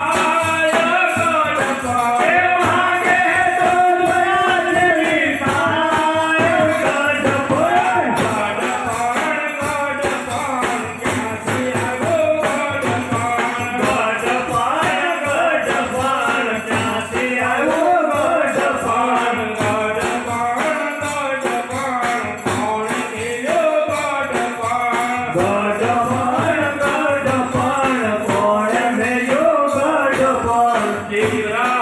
Ah! செய்கிறார்